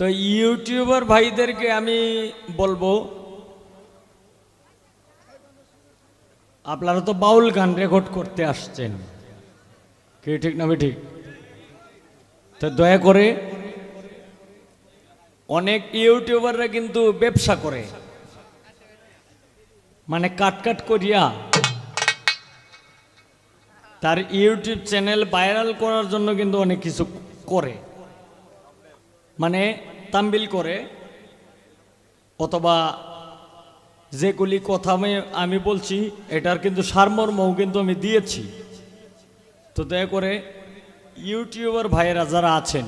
তো ইউটিউবার ভাইদেরকে আমি বলব, আপনারা তো বাউল গান রেকর্ড করতে আসছেন। কি ঠিক না ঠিক? তো দয়া করে, অনেক ইউটিউবাররা কিন্তু ব্যবসা করে। মানে কাট কাট করিয়া তার ইউটিউব চ্যানেল ভাইরাল করার জন্য কিন্তু অনেক কিছু করে। মানে তাম্বিল করে, অথবা যেগুলি কথা আমি আমি বলছি, এটার কিন্তু সারমর্মও কিন্তু আমি দিয়েছি। তো দয়া করে ইউটিউবার ভাইয়েরা যারা আছেন,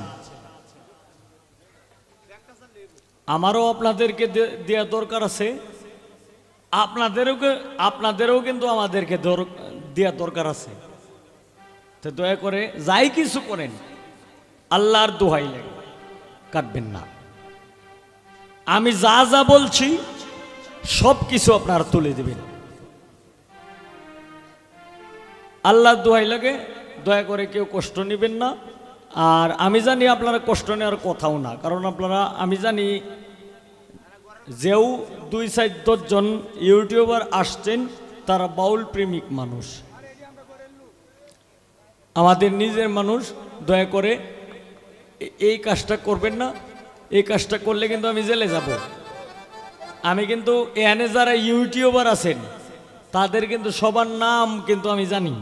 আমারও আপনাদেরকে দেওয়া দরকার আছে। আপনাদেরও আপনাদেরও কিন্তু আমাদেরকে দর- দেওয়া দরকার আছে। তো দয়া করে যাই কিছু করেন, আল্লাহর দোহাই লাগে, কাটবেন না। আমি যা যা বলছি সব কিছু আপনারা তুলে দেবেন। আল্লাহ দোহাই লাগে, দয়া করে কেউ কষ্ট নেবেন না। আর আমি জানি আপনারা কষ্ট নেওয়ার কথাও না, কারণ আপনারা, আমি জানি যেও দুই চার দশজন ইউটিউবার আসছেন, তারা বাউল প্রেমিক মানুষ। আমাদের নিজের মানুষ, দয়া করে এই কাজটা করবেন না। এই কাজটা করলে কিন্তু আমি জেলে যাব। আমি কিন্তু এনে যারা ইউটিউবার আছেন, তাদের কিন্তু সবার নাম কিন্তু আমি জানি।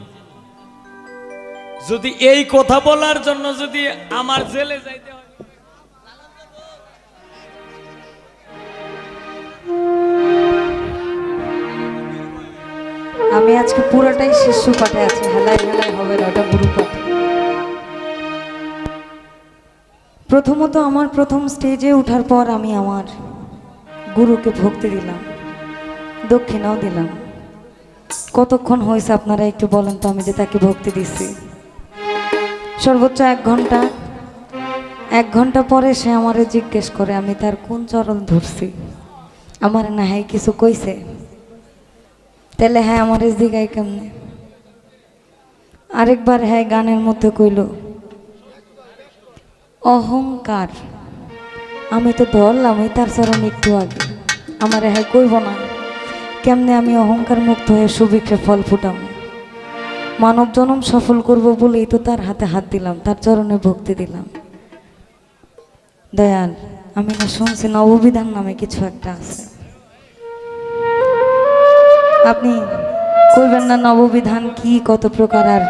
যদি এই কথা বলার জন্য যদি আমার জেলে যাইতে হয়, আমি আজকে পুরোটাই শিশু পাঠে আছি হেলাই হেলাই হবে না ওটা গুরু পাঠে প্রথমত আমার প্রথম স্টেজে ওঠার পর আমি আমার গুরুকে ভক্তি দিলাম, দক্ষিণাও দিলাম। কতক্ষণ হয়েছে আপনারা একটু বলেন তো, আমি যে তাকে ভক্তি দিচ্ছি সর্বোচ্চ এক ঘণ্টা এক ঘণ্টা পরে সে আমারে জিজ্ঞেস করে, আমি তার কোন চরণ ধরছি? আমার না হ্যাঁ কিছু কইছে, তাহলে হ্যাঁ আমার দিঘাই কেমনে? আরেকবার হ্যাঁ গানের মধ্যে কইল অহংকার। আমি তো ধরলাম, ওই তার চরণ একটু আগে। আমার হ্যাঁ কইব না, কেমনে আমি অহংকার মুক্ত হয়ে সুবিক্ষে ফল ফুটাম? মানব জনম সফল করব বলেই তো তার হাতে হাত দিলাম, তার চরণে ভক্তি দিলাম। দয়াল, আমি না শুনছি, নববিধান নামে কিছু একটা আছে। আপনি কইবেন না নববিধান কি, কত প্রকার আর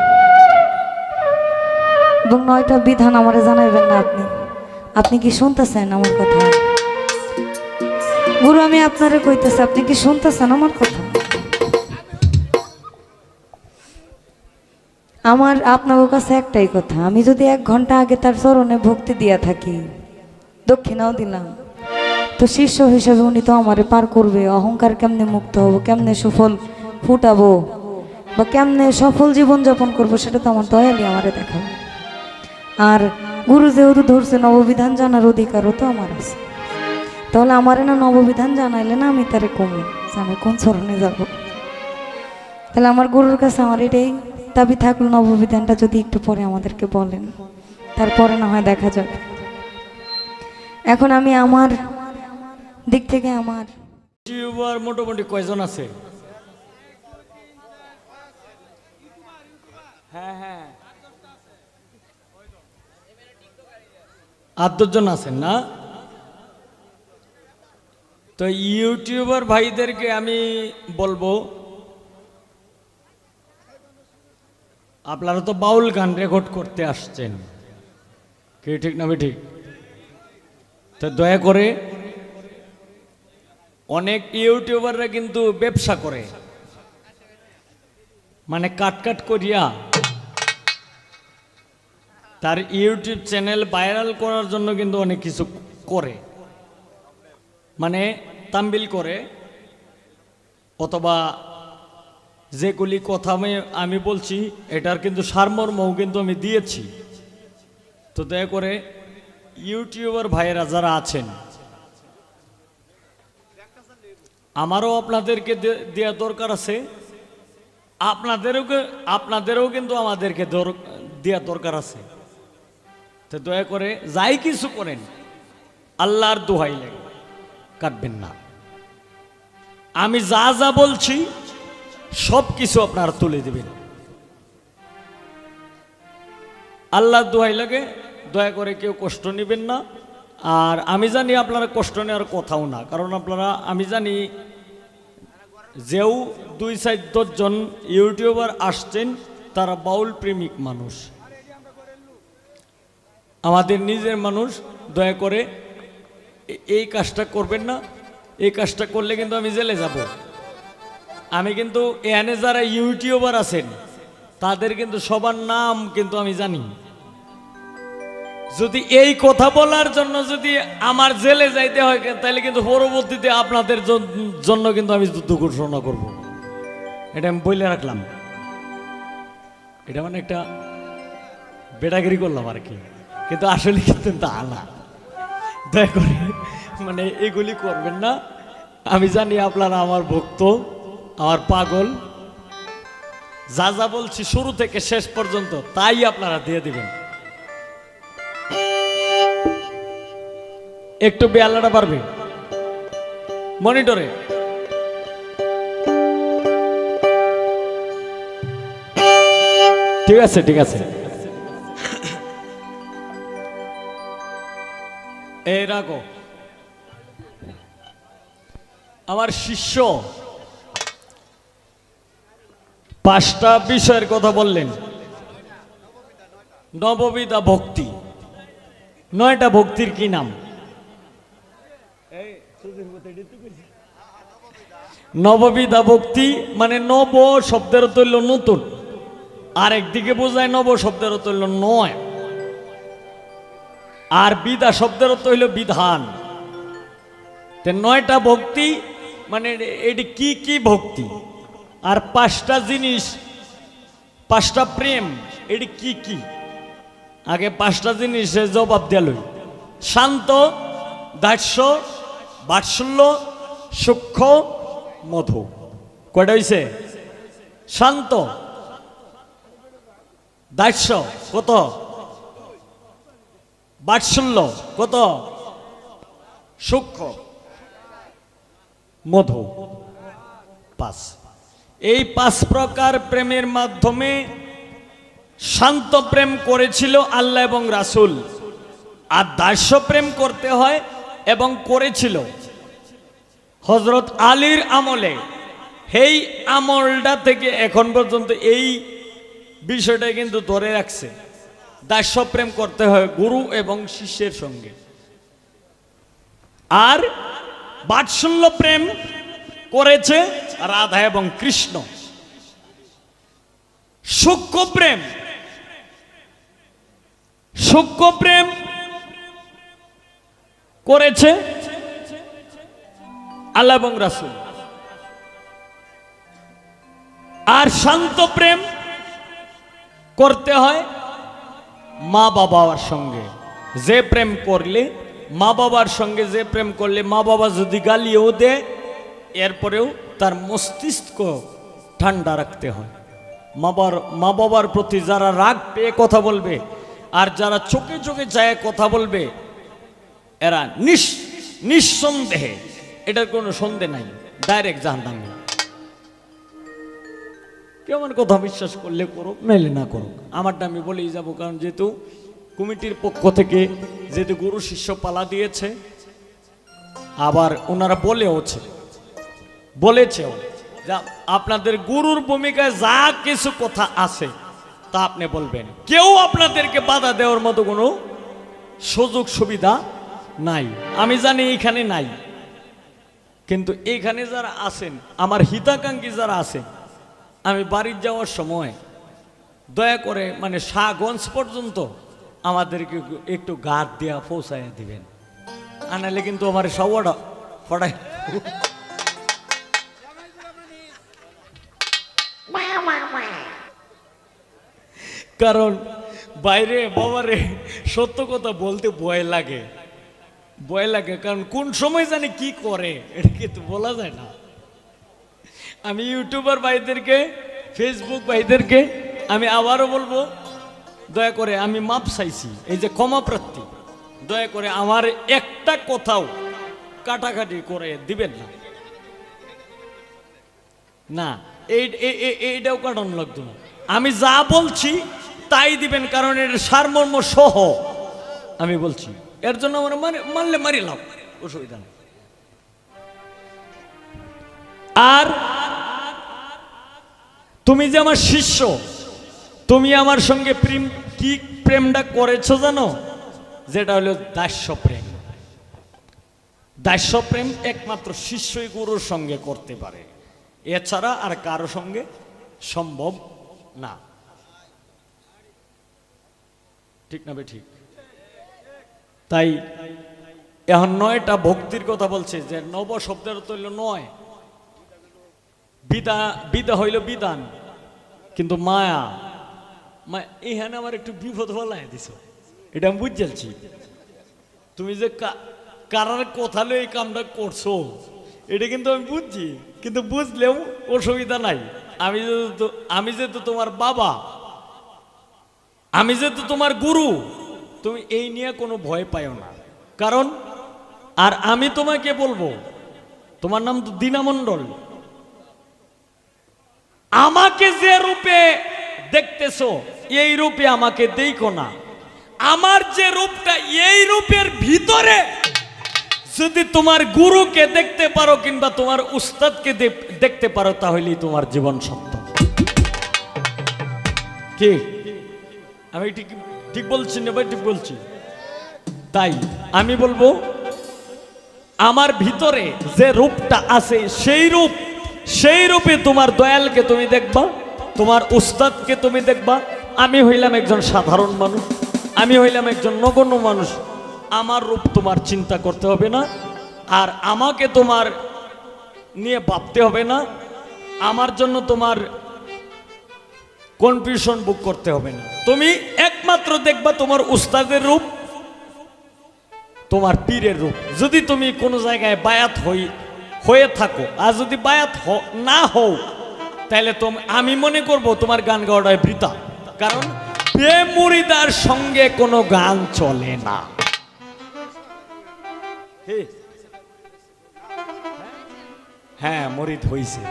এবং নয়টা বিধান আমারে জানাইবেন না আপনি। আপনি কি শুনতেছেন আমার কথা? গুরু, আমি আপনারে কইতেছি, আপনি কি শুনতেছেন আমার কথা? আমার, আপনার কাছে একটাই কথা, আমি যদি এক ঘণ্টা আগে তার চরণে ভক্তি দিয়া থাকি, দক্ষিণাও দিলাম, তো শিষ্য হিসেবে উনি তো আমারে পার করবে, অহংকার কেমনে মুক্ত হব, কেমনে সুফল ফুটাবো, বা কেমনে সফল জীবন যাপন করব, সেটা তো আমার দয়ালি আমারে দেখাবে। আর গুরু যেহেতু ধরছে, নববিধান জানার অধিকারও তো আমার আছে। তাহলে আমারে না নববিধান জানাইলে না আমি তারে কমে আমি কোন চরণে যাব? তাহলে আমার গুরুর কাছে আমার এটাই দাবি থাকল, নববিধানটা যদি একটু পরে আমাদেরকে বলেন, তারপরে না হয় দেখা যাবে। এখন আমি আমার দিক থেকে আমার মোটামুটি কয়জন আছে? হ্যাঁ হ্যাঁ। আট দশজন আছেন, না? তো ইউটিউবার ভাইদেরকে আমি বলব, আপনারা তো বাউল গান রেকর্ড করতে আসছেন। কি ঠিক না ঠিক তো দয়া করে অনেক ইউটিউবাররা কিন্তু ব্যবসা করে। মানে কাট কাট করিয়া তার ইউটিউব চ্যানেল ভাইরাল করার জন্য কিন্তু অনেক কিছু করে। মানে তাম্বিল করে, অথবা যেগুলি কথা আমি আমি বলছি, এটার কিন্তু সারমর্মও কিন্তু আমি দিয়েছি। তো দয়া করে ইউটিউবার ভাইয়েরা যারা আছেন, আমারও আপনাদেরকে দেওয়া দরকার আছে। আপনাদেরও আপনাদেরও কিন্তু আমাদেরকে দর- দেওয়া দরকার আছে। তো দয়া করে যাই কিছু করেন, আল্লাহর দোহাই লাগে, কাটবেন না। আমি যা যা বলছি, সব কিছু আপনারা তুলে দেবেন। আল্লাহর দোহাই লাগে, দয়া করে কেউ কষ্ট নেবেন না। আর আমি জানি আপনারা কষ্ট নেওয়ার কথাও না, কারণ আপনারা, আমি জানি যেও দুই চার দশজন ইউটিউবার আসছেন, তারা বাউল প্রেমিক মানুষ। আমাদের নিজের মানুষ, দয়া করে, এই কাজটা করবেন না। এই কাজটা করলে কিন্তু আমি জেলে যাব। আমি কিন্তু এনে যারা ইউটিউবার আছেন, তাদের কিন্তু সবার নাম কিন্তু আমি জানি। যদি এই কথা বলার জন্য যদি আমার জেলে যাইতে হয়, তাহলে কিন্তু পরবর্তীতে আপনাদের জন্য কিন্তু আমি যুদ্ধ ঘোষণা করব। এটা আমি বলে রাখলাম। এটা মানে একটা বেটাগিরি করলাম আর কি। কিন্তু আসলে কিন্তু তা না। দয়া করে মানে এগুলি করবেন না। আমি জানি আপনারা আমার ভক্ত, আমার পাগল। যা যা বলছি শুরু থেকে শেষ পর্যন্ত তাই আপনারা দিয়ে দিবেন। একটু বেয়ালাটা পারবে? মনিটরে। ঠিক আছে ঠিক আছে। এই রাখো আমার শিষ্য পাঁচটা বিষয়ের কথা বললেন। নববিধা ভক্তি। নয়টা ভক্তির কি নাম? নববিদা ভক্তি মানে নব শব্দের হইল নতুন। আর একদিকে বোঝায় নব শব্দের হইল নয়। আর বিদা শব্দের অর্থ হইল বিধান। তে নয়টা ভক্তি মানে এটি কি কি ভক্তি? আর পাঁচটা জিনিস, পাঁচটা প্রেম, এটি কি কি? আগে পাঁচটা জিনিসের জবাব দিল শান্ত দাস্য বাৎসল্য, সূক্ষ্ম, মধু। কয়টা হয়েছে শান্ত। দাস্য কত? বাৎসল্য কত? সূক্ষ্ম। মধু। পাঁচ এই পাঁচ প্রকার প্রেমের মাধ্যমে শান্ত প্রেম করেছিল আল্লাহ এবং রাসূল। আর দাস্য প্রেম করতে হয় এবং করেছিল। হজরত আলীর আমলে। সেই আমলটা থেকে এখন পর্যন্ত এই বিষয়টা কিন্তু ধরে রাখছে। দাস্য প্রেম করতে হয় গুরু এবং শিষ্যের সঙ্গে। আর বাৎসল্য প্রেম করেছে রাধা এবং কৃষ্ণ। সূক্ষ্ম প্রেম। সূক্ষ্ম প্রেম করেছে আল্লাহ এবং রাসুল। আর শান্ত প্রেম করতে হয় মা বাবার সঙ্গে। যে প্রেম করলে, মা বাবার সঙ্গে যে প্রেম করলে, মা বাবা যদি গালিও দেয়, এরপরেও তার মস্তিষ্ক ঠান্ডা রাখতে হয়। মা বাবার মা বাবার প্রতি যারা রাগ পেয়ে কথা বলবে, আর যারা চোখে চোখে যায় কথা বলবে, এরা নিঃসন্দেহে, এটার কোনো সন্দেহ নাই, ডাইরেক্ট জাহান্নামে। কেউ আমার কথা বিশ্বাস করলে করুক, নাইলে না করুক। আমারটা আমি বলেই যাব, কারণ যেহেতু কমিটির পক্ষ থেকে যেহেতু গুরু শিষ্য পালা দিয়েছে, আবার ওনারা বলেওছে, বলেছেও যা আপনাদের গুরুর ভূমিকায় যা কিছু কথা আছে, তা আপনি বলবেন। কেউ আপনাদেরকে বাধা দেওয়ার মতো কোনো সুযোগ সুবিধা নাই। আমি জানি এখানে নাই। কিন্তু এখানে যারা আছেন, আমার হিতাকাঙ্ক্ষী যারা আছেন আমি বাড়ির যাওয়ার সময় দয়া করে মানে শাহগঞ্জ পর্যন্ত আমাদেরকে একটু গাদ দেওয়া পৌঁছাইয়া দিবেন। আনালে কিন্তু আমার সবটা পড়াই কারণ বাইরে বাবারে সত্য কথা বলতে ভয় লাগে। ভয় লাগে কারণ কোন সময় জানি কি করে, এটা কিন্তু বলা যায় না। আমি ইউটিউবার ভাইদেরকে ফেসবুক ভাইদেরকে, আমি আবারও বলব, দয়া করে আমি মাপ চাইছি। এই যে ক্ষমা প্রার্থী, দয়া করে আমার একটা কথাও কাটাকাটি করে দিবেন না। না, এই, এই- এই- এইটাও কাটানো লাগতো না। আমি যা বলছি তাই দিবেন, কারণ এর সারমর্ম সহ আমি বলছি। এর জন্য আমার মারি- মারলে মারিলাম অসুবিধা নেই। আর তুমি যে আমার শিষ্য, তুমি আমার সঙ্গে প্রেম, কি প্রেমটা করেছ জানো? যেটা হলো দাস্য প্রেম। দাস্য প্রেম একমাত্র শিষ্যই গুরুর সঙ্গে করতে পারে। এছাড়া আর কারও সঙ্গে সম্ভব না। ঠিক না ঠিক? তাই এখন নয়টা ভক্তির কথা বলছে যে নব শব্দের তো হইল নয় বিদা বিদা হইল বিধান, কিন্তু মায়া, মা, এখানে আমার একটু বিপদ বলাই দিছ। এটা আমি বুঝছি তুমি যে কারার কথা লই এই কামটা করছ, এটা কিন্তু আমি বুঝছি, কিন্তু বুঝলেও অসুবিধা নাই। আমি যেহেতু আমি যেহেতু তোমার বাবা, আমি যেহেতু তোমার গুরু, তুমি এই নিয়ে কোনো ভয় পাইও না। কারণ, আর আমি তোমাকে বলব, তোমার নাম তো দীনামণ্ডল আমাকে যে রূপে দেখতেছো, এই রূপে আমাকে দেখো না। আমার যে রূপটা, এই রূপের ভিতরে যদি তোমার গুরুকে দেখতে পারো কিংবা তোমার উস্তাদকে দেখতে পারো, তাহলেই তোমার জীবন সত্য। কি? আমি ঠিক ঠিক বলছি না ভাই, ঠিক বলছি। তাই আমি বলব, আমার ভিতরে যে রূপটা আছে, সেই রূপ সেই রূপে তোমার দয়ালকে তুমি দেখবা, তোমার উস্তাদকে তুমি দেখবা। আমি হইলাম একজন সাধারণ মানুষ, আমি হইলাম একজন নগণ্য মানুষ। আমার রূপ তোমার চিন্তা করতে হবে না, আর আমাকে তোমার নিয়ে ভাবতে হবে না। আমার জন্য তোমার কনফিউশন বুক করতে হবে না। তুমি একমাত্র দেখবা তোমার উস্তাদের রূপ, তোমার পীরের রূপ। যদি তুমি কোনো জায়গায় বায়াত হই হয়ে থাকো। আর যদি বায়াত না হও তাহলে তুমি, আমি মনে করব তোমার গান গাওয়াটাই বৃতা কারণ প্রেম মুরিদার সঙ্গে কোনো গান চলে না। হ্যাঁ মরিদ হইছে।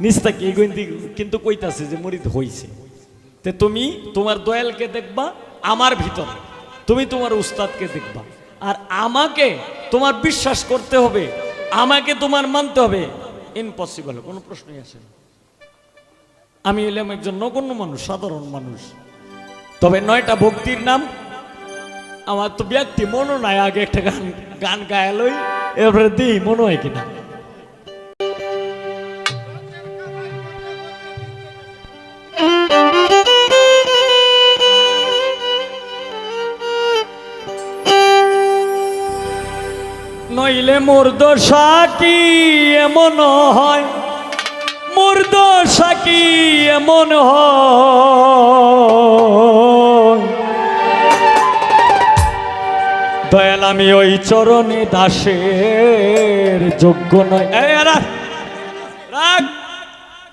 নিস্তা কি গন্তি কিন্তু কইতাছে যে মরিদ হইছে। তে তুমি তোমার দয়ালকে দেখবা, আমার ভিতরে। তুমি তোমার উস্তাদকে দেখবা। আর আমাকে তোমার বিশ্বাস করতে হবে আমাকে তোমার মানতে হবে। ইম্পসিবল কোনো প্রশ্নই আছে আমি এলাম একজন নগণ্য মানুষ, সাধারণ মানুষ। তবে নয়টা ভক্তির নাম, আমার তো ব্যক্তি মনে নাই আগে একটা গান গান গায়ালই এবারে দিই মনে হয় কিনা। নইলে মোর দশা কি এমন হয়? মোর কি এমন হয়? আমি ওই চরণে দাসের যোগ্য নয় রাখ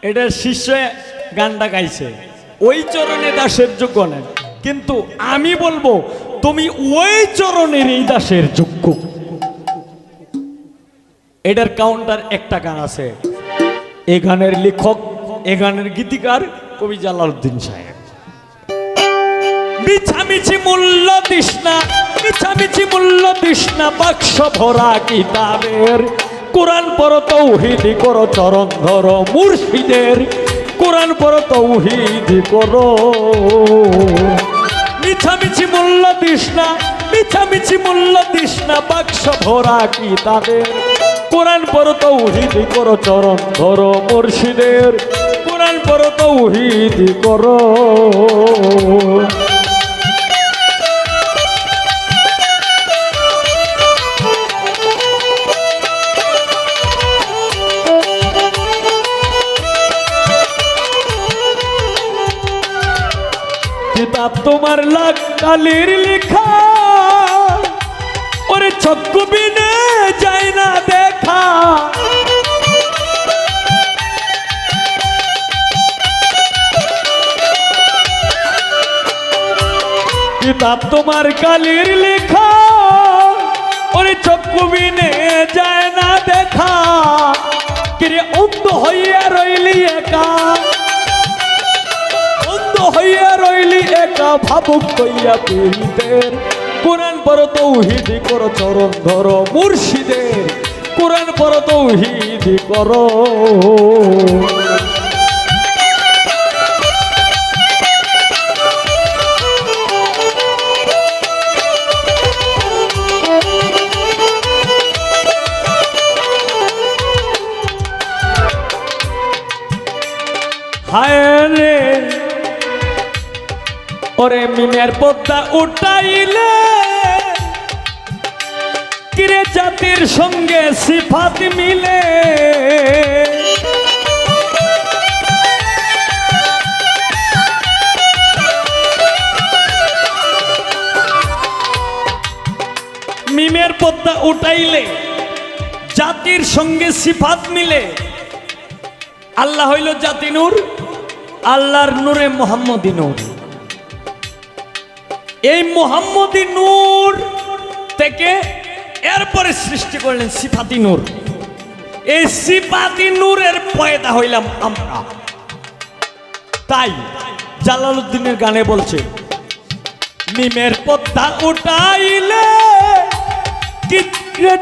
এটা শিষ্য গানটা গাইছে। ওই চরণে দাসের যোগ্য নয়। কিন্তু আমি বলব, তুমি ওই চরণের এই দাসের যোগ্য। এটার কাউন্টার একটা গান আছে। এ গানের লেখক, এ গানের গীতিকার কবি জালালউদ্দিন সাহেব। মিছামিছি মূল্য তৃষ্ণা মিছামিছি মূল্য তৃষ্ণা বাক্স ভরা কিতাবের। কোরআন পর তৌহিদি করো, চরণ ধরো মুর্শিদের। কোরআন পর তৌহিদি করো। মিছামিছি মূল্য তৃষ্ণা মিছামিছি মূল্য তৃষ্ণা বাক্স ভরা কিতাবের। কোরআন পর তৌহিদি করো চরণ ধরো মুর্শিদের। কোরআন পর তৌহিদি করো। কিতাব তোমার লাখ কালির লেখা। ওরে চক্ষু বিনে যায় না দেখা। কিতাব তোমার কালির লেখা, ওরে চক্ষু বিনে যায় না দেখা। কিরে, অন্ধ হইয়া রইলি একা। অন্ধ হইয়া রইলি একা, ভাবুক কইয়া পীড়িতের কোরআন পর তৌহিদি কর, চরণ ধর মুর্শিদের। কোরআন পর তৌহিদি কর। ওরে মিমের পদ্মা উঠাইলে জাতির সঙ্গে সিফাত মিলে। মিমের পদ্মা উঠাইলে জাতির সঙ্গে সিফাত মিলে। আল্লাহ হইল জাতি নূর, আল্লাহর নূরে মোহাম্মদী নূর। এই মোহাম্মদী নূর থেকে এরপরে সৃষ্টি করলেন সিফাতি নূর। এই সিফাতি নূরের পয়দা হইলাম আমরা। তাই জালালউদ্দিনের গানে বলছে, মিমের পদ্মা উঠাইলে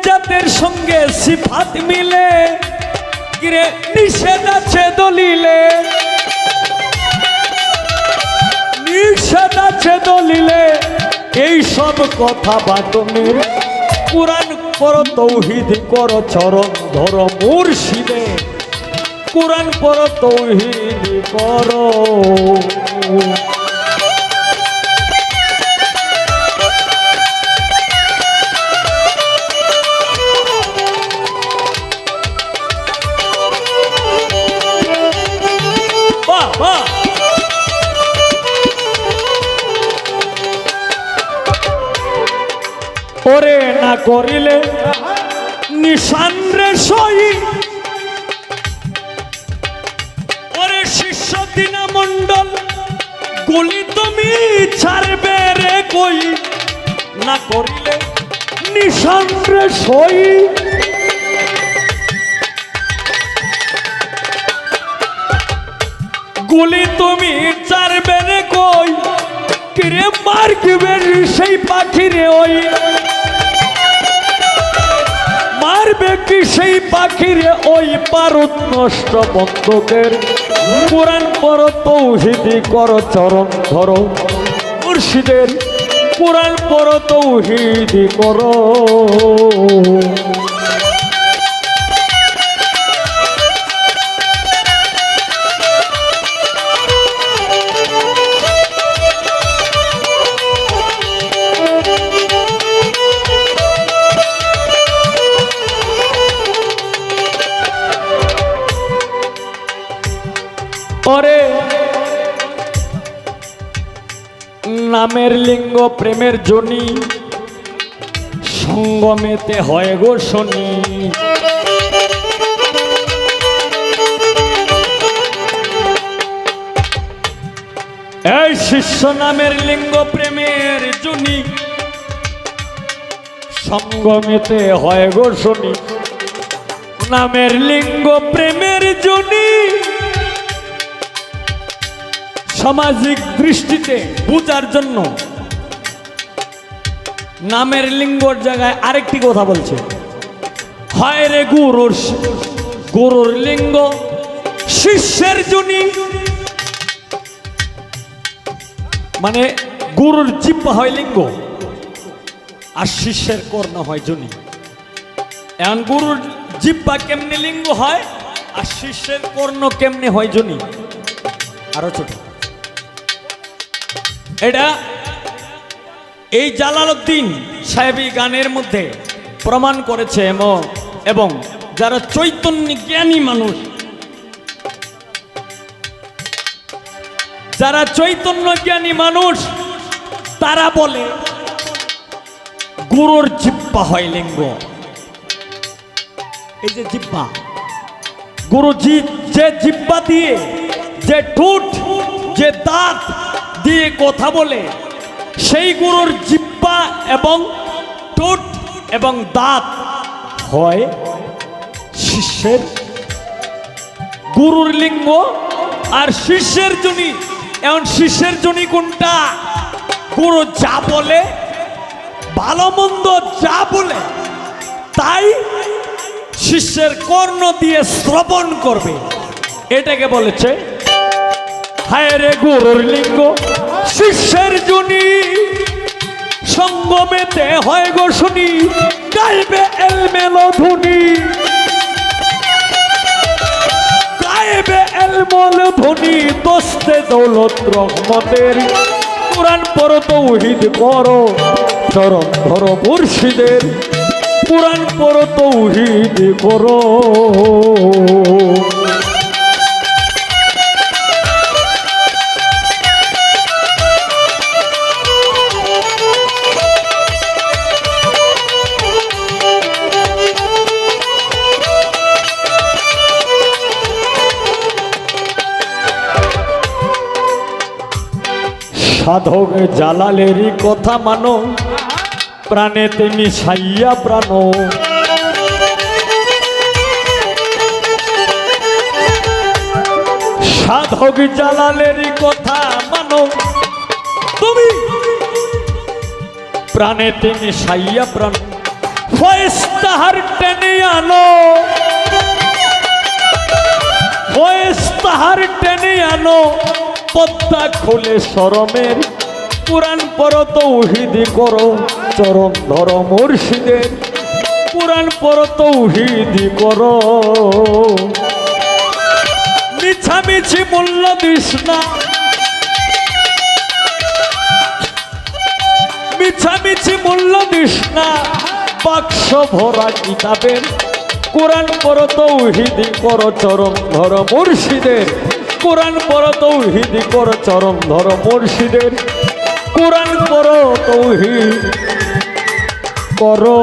জাতের সঙ্গে সিফাত মিলে কিরে নিষেধ আছে দলিলে। নিষেধ আছে দলিলে এই সব কথা বাটনের কোরআন পর তৌহিদ কর চরণ ধর মুর্শিদে। কোরআন পর তৌহিদ কর। করিলে নিশান রে সই। ওরে শিষ্য দিনা মণ্ডল গুলি তুমি ছাড়বে রে কই? না করিলে নিশান রে সই। গুলি তুমি চারবে রে কই? কিরে মার কিবে সেই পাখি রে ওই? মারবে কি সেই পাখির? ওই পারুত নষ্ট বন্ধকের কোরআন পর তৌহিদি কর, চরণ ধরো। মুর্শিদের কোরআন পর তৌহিদি করো। লিঙ্গ প্রেমের জনি। সঙ্গমেতে হয় গো শনি। এই শিষ্য নামের লিঙ্গ প্রেমের জনি। সঙ্গমেতে হয় গো শনি। নামের লিঙ্গ প্রেমের জনি। সামাজিক দৃষ্টিতে বুঝার জন্য নামের লিঙ্গর জায়গায় আরেকটি কথা বলছে। হয় রে গুরুর গুরুর লিঙ্গ, শিষ্যের জনি। মানে গুরুর জিব্বা হয় লিঙ্গ, আর শিষ্যের কর্ণ হয় জনি। এখন গুরুর জিব্বা কেমনে লিঙ্গ হয়, আর শিষ্যের কর্ণ কেমনে হয় জনি? আরও ছোট। এটা এই জালালউদ্দিন সাহেবী গানের মধ্যে প্রমাণ করেছে এবং এবং যারা চৈতন্য জ্ঞানী মানুষ, যারা চৈতন্য জ্ঞানী মানুষ, তারা বলে, গুরুর জিব্বা হয় লিঙ্গ। এই যে জিব্বা, গুরুজি যে জিব্বা দিয়ে, যে ঠুট, যে দাঁত দিয়ে কথা বলে সেই গুরুর জিব্বা এবং ঠোঁট এবং দাঁত হয় শিষ্যের। গুরুর লিঙ্গ আর শিষ্যের জনি। এমন শিষ্যের জনি কোনটা? গুরু যা বলে, ভালো মন্দ যা বলে, তাই শিষ্যের কর্ণ দিয়ে শ্রবণ করবে। এটাকে বলেছে, হায় রে গুরুর লিঙ্গ। শিষ্যের জনি সঙ্গমেতে হয় গো শুনি, গাইবে এলমেলো ধুনি গাইবে এলমল ধুনি দোস্তে দৌলত রহমতের। কোরআন পর তৌহিদ করো চরণ ধরো মুর্শিদের। কোরআন পর তৌহিদ করো। সাধক জালালেরই কথা মানো, প্রাণেতে সাইয়া প্রাণ। সাধক জালালেরই কথা মানো, তুমি প্রাণেতে সাইয়া প্রাণ। ফয়েস তাহার টেনে আনো ফয়েস তাহার টেনে আনো। পদ্মা খুলে সরমের পুরাণ পর তৌহিদি করো, চরণ ধর মুর্শিদের। পুরাণ পর তৌহিদি করো। মিছামিছি মূল্য দিস না। মিছামিছি মূল্য দিস না। বাক্স ভরা কিতাবের। কোরআন পর তৌহিদি কর চরম ধর মুর্শিদের। কোরআন পর তৌহিদ কর চরম ধর মুর্শিদের। কোরআন পর তৌহিদ করো।